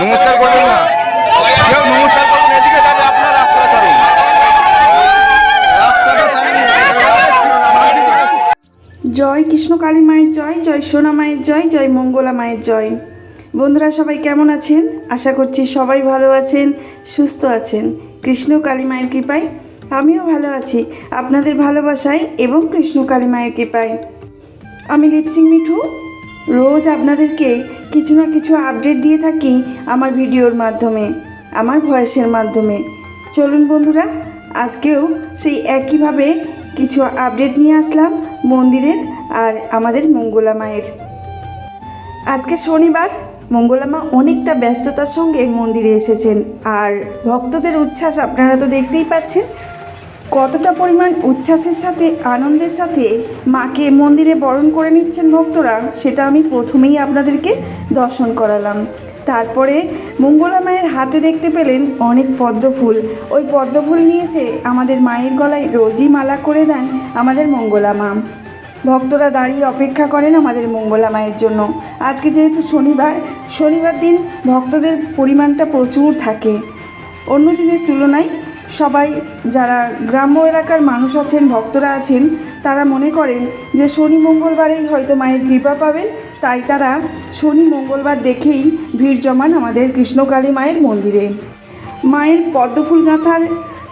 নমস্কার করবেন না। কেউ নমস্কার করবেন এদিকে যাবে আপনার রাস্তা জয় কৃষ্ণ কালী মায়ের জয় জয় সোনা মায়ের জয় জয় মঙ্গলা মায়ের জয়। বন্ধুরা, সবাই কেমন আছেন? আশা করছি সবাই ভালো আছেন, সুস্থ আছেন। কৃষ্ণ কালী মায়ের কৃপায় আমিও ভালো আছি, আপনাদের ভালোবাসায় এবং কৃষ্ণ কালী মায়ের কৃপায়। আমি লিপসিং মিঠু রোজ আপনাদেরকে কিছু না কিছু আপডেট দিয়ে থাকি আমার ভিডিওর মাধ্যমে, আমার ভয়েসের মাধ্যমে। চলুন বন্ধুরা, আজকেও সেই একইভাবে কিছু আপডেট নিয়ে আসলাম মন্দিরের আর আমাদের মঙ্গলা মায়ের। আজকে শনিবার মঙ্গলামা অনেকটা ব্যস্ততার সঙ্গে মন্দিরে এসেছেন। আর ভক্তদের উচ্ছ্বাস আপনারা তো দেখতেই পাচ্ছেন কতটা পরিমাণ উচ্ছ্বাসের সাথে, আনন্দের সাথে মাকে মন্দিরে বরণ করে নিচ্ছেন ভক্তরা, সেটা আমি প্রথমেই আপনাদেরকে দর্শন করালাম। তারপরে মঙ্গলা মায়ের হাতে দেখতে পেলেন অনেক পদ্ম ফুল। ওই পদ্ম ফুল নিয়ে এসে আমাদের মায়ের গলায় রোজই মালা করে দেন আমাদের মঙ্গলা মা। ভক্তরা দাঁড়িয়ে অপেক্ষা করেন আমাদের মঙ্গলা মায়ের জন্য। আজকে যেহেতু শনিবার শনিবার দিন ভক্তদের পরিমাণটা প্রচুর থাকে। অন্য দিনের তুলনায় সবাই যারা গ্রাম্য এলাকার মানুষ আছেন, ভক্তরা আছেন, তারা মনে করেন যে শনি মঙ্গলবারেই হয়তো মায়ের কৃপা পাবেন। তাই তারা শনি মঙ্গলবার দেখেই ভিড় জমান আমাদের কৃষ্ণকালী মায়ের মন্দিরে। মায়ের পদ্মফুল গাঁথার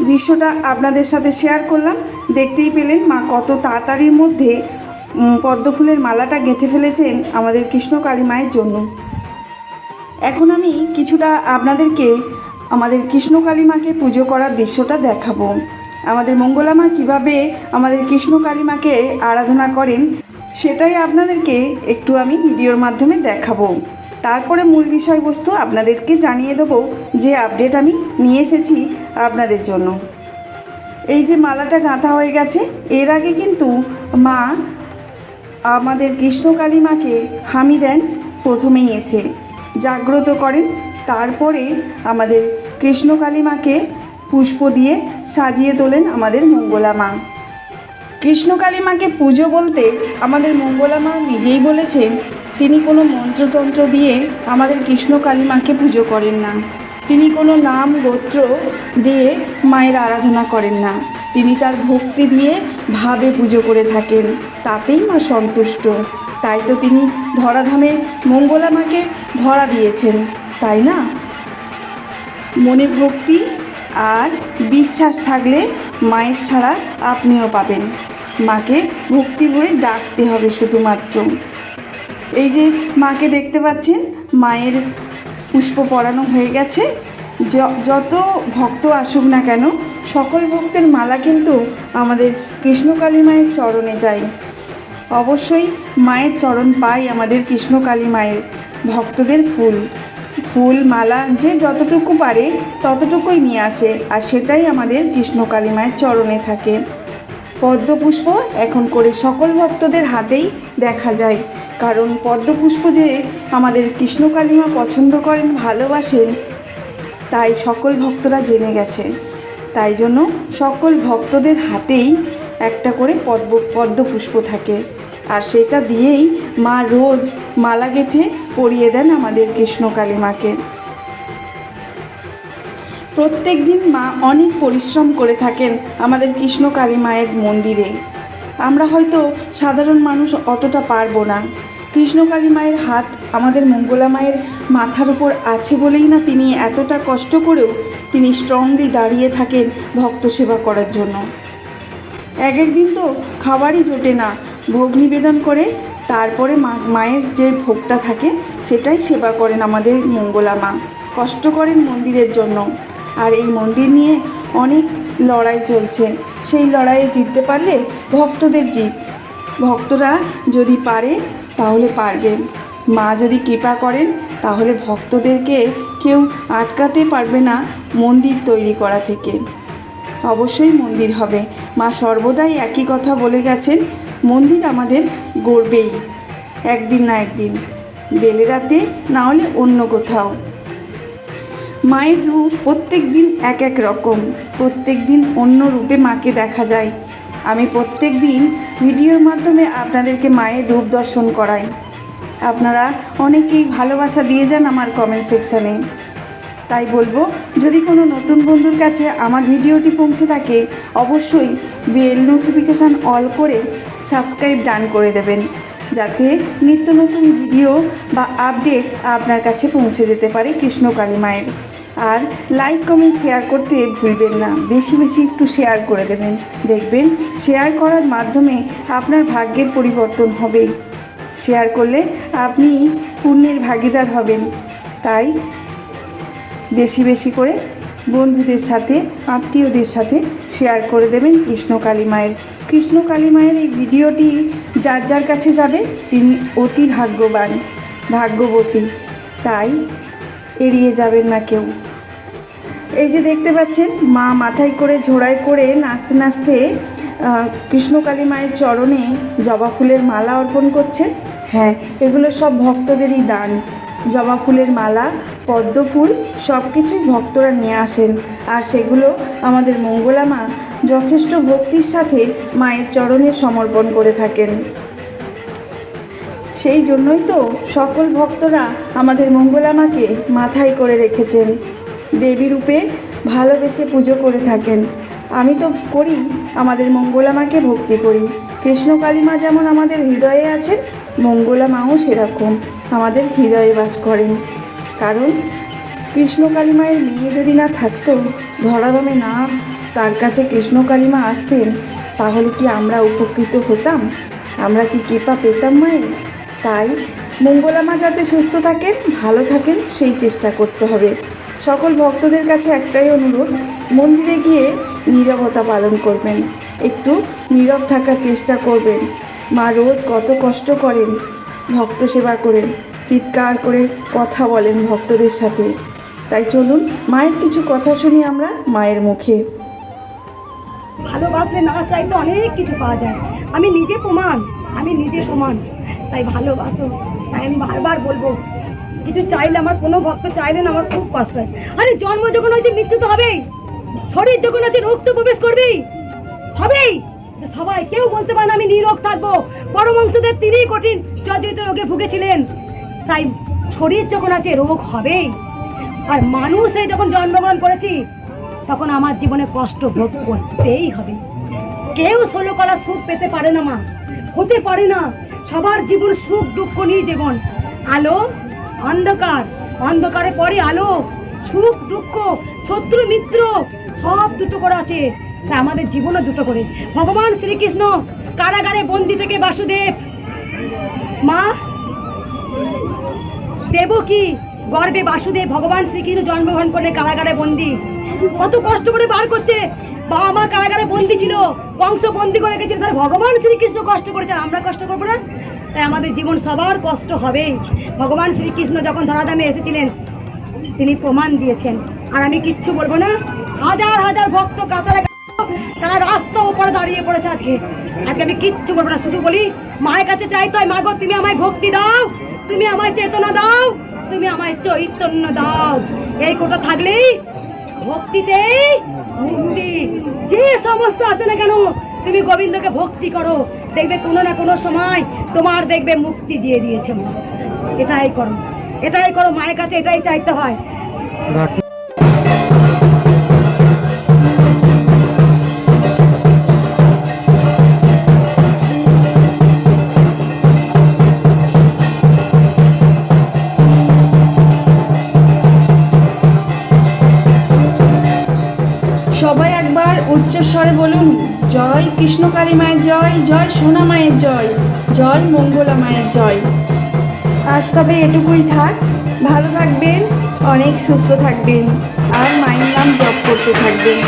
দৃশ্যটা আপনাদের সাথে শেয়ার করলাম। দেখতেই পেলেন মা কত তাড়াতাড়ির মধ্যে পদ্মফুলের মালাটা গেঁথে ফেলেছেন আমাদের কৃষ্ণকালী মায়ের জন্য। এখন আমি কিছুটা আপনাদেরকে আমাদের কৃষ্ণকালী মাকে পুজো করার দৃশ্যটা দেখাবো। আমাদের মঙ্গলা মা কীভাবে আমাদের কৃষ্ণকালী মাকে আরাধনা করেন, সেটাই আপনাদেরকে একটু আমি ভিডিওর মাধ্যমে দেখাবো। তারপরে মূল বিষয়বস্তু আপনাদেরকে জানিয়ে দেবো যে আপডেট আমি নিয়ে এসেছি আপনাদের জন্য। এই যে মালাটা গাঁথা হয়ে গেছে, এর আগে কিন্তু মা আমাদের কৃষ্ণকালী মাকে হামি দেন, প্রথমেই এসে জাগ্রত করেন। তারপরে আমাদের কৃষ্ণকালী মাকে পুষ্প দিয়ে সাজিয়ে তোলেন আমাদের মঙ্গলা মা। কৃষ্ণকালী মাকে পুজো বলতে আমাদের মঙ্গলা মা নিজেই বলেছেন, তিনি কোনো মন্ত্রতন্ত্র দিয়ে আমাদের কৃষ্ণকালী মাকে পুজো করেন না। তিনি কোনো নাম গোত্র দিয়ে মায়ের আরাধনা করেন না। তিনি তার ভক্তি দিয়ে ভাবে পুজো করে থাকেন, তাতেই মা সন্তুষ্ট। তাই তো তিনি ধরাধামে মঙ্গলা মাকে ধরা দিয়েছেন। তাই না? মনে ভক্তি আর বিশ্বাস থাকলে মায়ের ছাড়া আপনিও পাবেন। মাকে ভক্তি ভরে ডাকতে হবে শুধুমাত্র। এই যে মাকে দেখতে পাচ্ছেন, মায়ের পুষ্প পরানো হয়ে গেছে। যত ভক্ত আসুক না কেন, সকল ভক্তের মালা কিন্তু আমাদের কৃষ্ণকালী মায়ের চরণে যায়। অবশ্যই মায়ের চরণ পাই আমাদের কৃষ্ণকালী মায়ের ভক্তদের ফুল। ফুল, মালা, যে যতটুকু পারে ততটুকুই নিয়ে আসে আর সেটাই আমাদের কৃষ্ণকালী মায়ের চরণে থাকে। পদ্মপুষ্প এখন করে সকল ভক্তদের হাতেই দেখা যায়। কারণ পদ্মপুষ্প যে আমাদের কৃষ্ণকালী মা পছন্দ করেন, ভালোবাসেন, তাই সকল ভক্তরা জেনে গেছে তাই জন্য সকল ভক্তদের হাতেই একটা করে পদ্ম, পদ্মপুষ্প থাকে। আর সেটা দিয়েই মা রোজ মালা গেঁথে পরিয়ে দেন আমাদের কৃষ্ণকালী মাকে প্রত্যেক দিন মা অনেক পরিশ্রম করে থাকেন আমাদের কৃষ্ণকালী মায়ের মন্দিরে। আমরা হয়তো সাধারণ মানুষ অতটা পারব না। কৃষ্ণকালী মায়ের হাত আমাদের মঙ্গলা মায়ের মাথার উপর আছে বলেই না তিনি এতটা কষ্ট করেও তিনি স্ট্রংলি দাঁড়িয়ে থাকেন ভক্ত সেবা করার জন্য। এক একদিন তো খাবারই জোটে না। ভোগ নিবেদন করে তারপরে মা, মায়ের যে ভোগটা থাকে, সেটাই সেবা করেন আমাদের মঙ্গলা মা। কষ্ট করেন মন্দিরের জন্য। আর এই মন্দির নিয়ে অনেক লড়াই চলছে। সেই লড়াইয়ে জিততে পারলে ভক্তদের জিত। ভক্তরা যদি পারে, তাহলে পারবে। মা যদি কৃপা করেন, তাহলে ভক্তদেরকে কেউ আটকাতে পারবে না মন্দির তৈরি করা থেকে। অবশ্যই মন্দির হবে। মা সর্বদাই একই কথা বলে গেছেন মন্দির আমাদের গড়বেই। একদিন না একদিন বেলেরাতে না হলে অন্য কোথাও। মায়ের রূপ প্রত্যেক দিন এক এক রকম, প্রত্যেক দিন অন্য রূপে মাকে দেখা যায়। আমি প্রত্যেক দিন ভিডিওর মাধ্যমে আপনাদেরকে মায়ের রূপ দর্শন করাই। আপনারা অনেকেই ভালোবাসা দিয়ে যান আমার কমেন্ট সেকশানে তাই বলব, যদি কোনো নতুন বন্ধুর কাছে আমার ভিডিওটি পৌঁছে থাকে, অবশ্যই বেল নোটিফিকেশান অল করে সাবস্ক্রাইব ডান করে দেবেন, যাতে নিত্য নতুন ভিডিও বা আপডেট আপনার কাছে পৌঁছে যেতে পারে কৃষ্ণকালী মায়ের। আর লাইক কমেন্ট শেয়ার করতে ভুলবেন না, বেশি বেশি একটু শেয়ার করে দেবেন। দেখবেন শেয়ার করার মাধ্যমে আপনার ভাগ্যের পরিবর্তন হবে। শেয়ার করলে আপনি পুণ্যের ভাগিদার হবেন। তাই বেশি বেশি করে বন্ধুদের সাথে আত্মীয়দের সাথে শেয়ার করে দেবেন কৃষ্ণ কালী মায়ের। কৃষ্ণ কালী মায়ের এই ভিডিওটি যার যার কাছে যাবে তিনি অতি ভাগ্যবান ভাগ্যবতী। তাই এড়িয়ে যাবেন না কেউ। এই যে দেখতে পাচ্ছেন মা মাথায় করে ঝোড়ায় করে নাচতে নাচতে আহ, কৃষ্ণকালী মায়ের চরণে জবা ফুলের মালা অর্পণ করছেন। হ্যাঁ এগুলো সব ভক্তদেরই দান। জবা ফুলের মালা, পদ্ম ফুল সব কিছুই ভক্তরা নিয়ে আসেন। আর সেগুলো আমাদের মঙ্গলা মা যথেষ্ট ভক্তির সাথে মায়ের চরণে সমর্পণ করে থাকেন। সেই জন্যই তো সকল ভক্তরা আমাদের মঙ্গলামাকে মাথায় করে রেখেছেন। দেবী রূপে ভালোবেসে পুজো করে থাকেন। আমি তো করি, আমাদের মঙ্গলামাকে ভক্তি করি। কৃষ্ণ কালীমা যেমন আমাদের হৃদয়ে আছেন, মঙ্গলা মাও সেরকম। আমাদের হৃদয়ে বাস করেন কারণ কৃষ্ণ কালীমায়ের মেয়ে যদি না থাকতো, ধরাধামে না তার কাছে কৃষ্ণ কালীমা আসতেন, তাহলে কি আমরা উপকৃত হতাম? আমরা কি কৃপা পেতাম মায়ের? তাই মঙ্গলামা যাতে সুস্থ থাকেন, ভালো থাকেন, সেই চেষ্টা করতে হবে। সকল ভক্তদের কাছে একটাই অনুরোধ, মন্দিরে গিয়ে নীরবতা পালন করবেন। একটু নীরব থাকার চেষ্টা করবেন। মা রোজ কত কষ্ট করেন ভক্ত সেবা করেন চিৎকার করে কথা বলেন ভক্তদের সাথে। তাই চলুন, মায়ের কিছু কথা শুনি আমরা মায়ের মুখে। ভালোবাসলে না চাইতে অনেক কিছু পাওয়া যায়। আমি নিজে প্রমাণ, আমি নিজে প্রমাণ। তাই ভালোবাসো, তাই আমি বারবার বলব, কিছু চাইলে আমার, কোনো ভক্ত চাইলে না আমার খুব কষ্ট হয়। আরে জন্ম যখন হয়েছে, মৃত্যু তো হবেই। শরীর যখন আছে, রোগ তো প্রবেশ করবেই। হবেই। সবাই, কেউ বলতে পারে না আমি নিরোগ থাকব। পরমংশদেব তিনিই কঠিন, জর্জরিত রোগে ভুগেছিলেন। তাই শরীর যখন আছে, রোগ হবেই। আর মানুষ এই যখন জন্মগ্রহণ করেছি, তখন আমার জীবনে কষ্ট ভোগ করতেই হবে। কেউ ষোলো কলা সুখ পেতে পারে না মা, হতে পারে না। সবার জীবন সুখ, দুঃখ নিয়ে জীবন। আলো, অন্ধকার, অন্ধকারে পরে আলো। সুখ, দুঃখ, শত্রু, মিত্র, সব দুটো করে আছে। আমাদের জীবনও দুটো করে। ভগবান শ্রীকৃষ্ণ, কারাগারে বন্দি থেকে বাসুদেব। মা দেবকী গর্বে বাসুদেব ভগবান শ্রীকৃষ্ণ জন্মগ্রহণ করে কারাগারে বন্দি। কত কষ্ট করে বার করছে। বাবা মা কারাগারে বন্দি ছিল, বংশ বন্দি করে গেছিল তাহলে ভগবান শ্রীকৃষ্ণ কষ্ট করেছে আমরা কষ্ট করব না। তাই আমাদের জীবন সবার কষ্ট হবে। ভগবান শ্রীকৃষ্ণ যখন ধরাধামে এসেছিলেন, তিনি প্রমাণ দিয়েছেন। আর আমি কিচ্ছু বলব না। হাজার হাজার ভক্ত কাতারে তারা রাস্তা উপরে দাঁড়িয়ে পড়েছে আজকে। আজকে আমি কিচ্ছু বলব না, শুধু বলি, মায়ের কাছে চাইতে হয় মা তুমি আমায় ভক্তি দাও, তুমি আমায় চেতনা দাও, তুমি আমায় চৈতন্য দাও। এই কোটা থাকলেই ভক্তিতেই মুক্তি। যে সমস্যা আছে না কেন, তুমি গোবিন্দকে ভক্তি করো। দেখবে কোনো না কোনো সময় তোমার দেখবে মুক্তি দিয়ে দিয়েছে মা। এটাই করো এটাই করো, মায়ের কাছে এটাই চাইতে হয়। একবার উচ্চস্বরে বলুন, জয় কৃষ্ণকালী মায়ের জয় জয় সোনা মায়ের জয় জয় মঙ্গলা মায়ের জয়। আজ তবে এটুকুই থাক, ভালো থাকবেন, অনেক সুস্থ থাকবেন, আর মায়ের নাম জপ করতে থাকবেন।